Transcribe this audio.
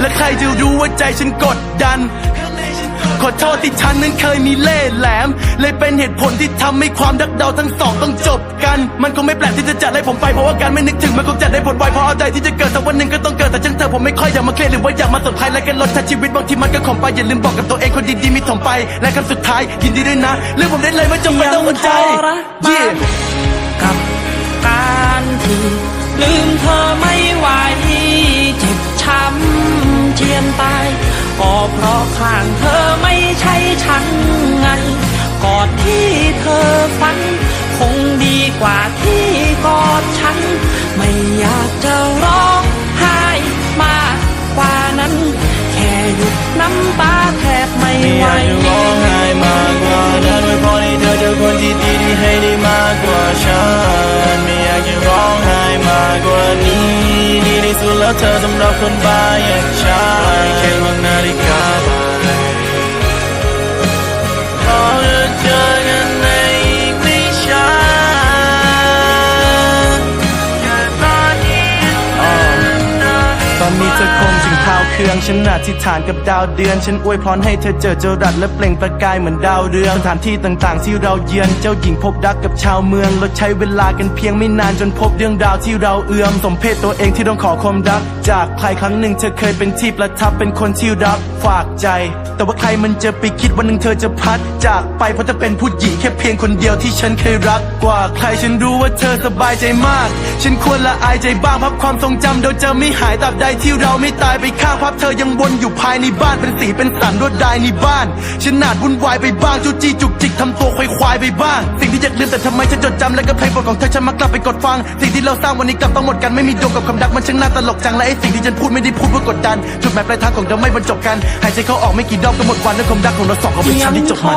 และใครจะรู้ว่าใจฉันกดดัน ขอโทษที่ฉันนั้นเคยมีเล่ห์แหลม เลยเป็นเหตุผลที่ทำให้ความรักเราทั้งสองต้องจบกัน มันคงไม่แปลกที่จะจัดให้ผมไปเพราะว่าการไม่นึกถึงมันคงจัดได้ผลไวเพราะเอาใจที่จะเกิดสักวันหนึ่งก็ต้องเกิดแต่ฉันเธอผมไม่ค่อยอยากมาเครียดหรือว่าอยากมาสนใครและกันลดทัชีวิตบางทีมันก็ขมไปอย่าลืมบอกกับตัวเองคนดีๆมีถมไป และคำสุดท้ายยินดีด้วยนะเรื่องผมได้เลยไม่จำเป็นต้องหัวใจยังทรมานกับการที่ลืมเธอไม่ เพราะข้างเธอไม่ใช่ฉันไงกอดที่เธอฝัน คงดีกว่าที่กอดฉัน ไม่อยากจะร้องไห้มากกว่านั้น แค่หยุดน้ำตาแทบไม่ไม่ไหอวยากจะร้องไห้มากกว่านั้นไว้พอให้เธอเจอคนที่ดีที่ให้ได้มากกว่าฉันไม่อยากจะร้องไห้มากกว่านี้ดีที่สุดแล้วเธอสำหรับคนบ้าอย่างฉัน เครื่องฉันอธิษฐานกับดาวเดือน ฉันอวยพรให้เธอเจอเจรัดและเปล่งประกายเหมือนดาวเรืองสถานที่ต่างๆ ที่เราเยือนเจ้าหญิงพบรักกับชาวเมือง เราใช้เวลากันเพียงไม่นานจนพบเรื่องราวที่เราเอื้อมสมเพศตัวเองที่ต้องขอความรัก จากใครครั้งหนึ่งเธอเคยเป็นที่ประทับเป็นคนที่รักฝากใจ แต่ว่าใครมันจะไปคิดวันหนึ่งเธอจะพัด จากไปเพราะเธอเป็นผู้หญิงแค่เพียงคนเดียวที่ฉันเคยรักกว่าใครฉันรู้ว่าเธอสบายใจมาก ฉันควรละอายใจบ้างพับความทรงจำโดยจะไม่หายตราบใดที่เราไม่ตายไปข้างพับเธอยังวนอยู่ภายในบ้านเป็นสีเป็นสันรวดลายในบ้าน ฉันหนาดวุ่นวายไปบ้างจูจี้จุกจิกทำตัวควายควายไปบ้าง สิ่งที่อยากลืมแต่ทำไมฉันจดจำและก็เพลงโปรดของเธอฉันมักกลับไปกดฟัง สิ่งที่เราสร้างวันนี้กลับต้องหมดกันไม่มีดวงกับคำดักมันช่างน่าตลกจังและไอ้สิ่งที่ฉันพูดไม่ได้พูดเพื่อกดดันจุดหมายปลายทางของเราไม่บรรจบกันหายใจเข้าออกไม่กี่รอบก็หมดวันและความรักของเราสองก็เป็นชั้นที่จบมัน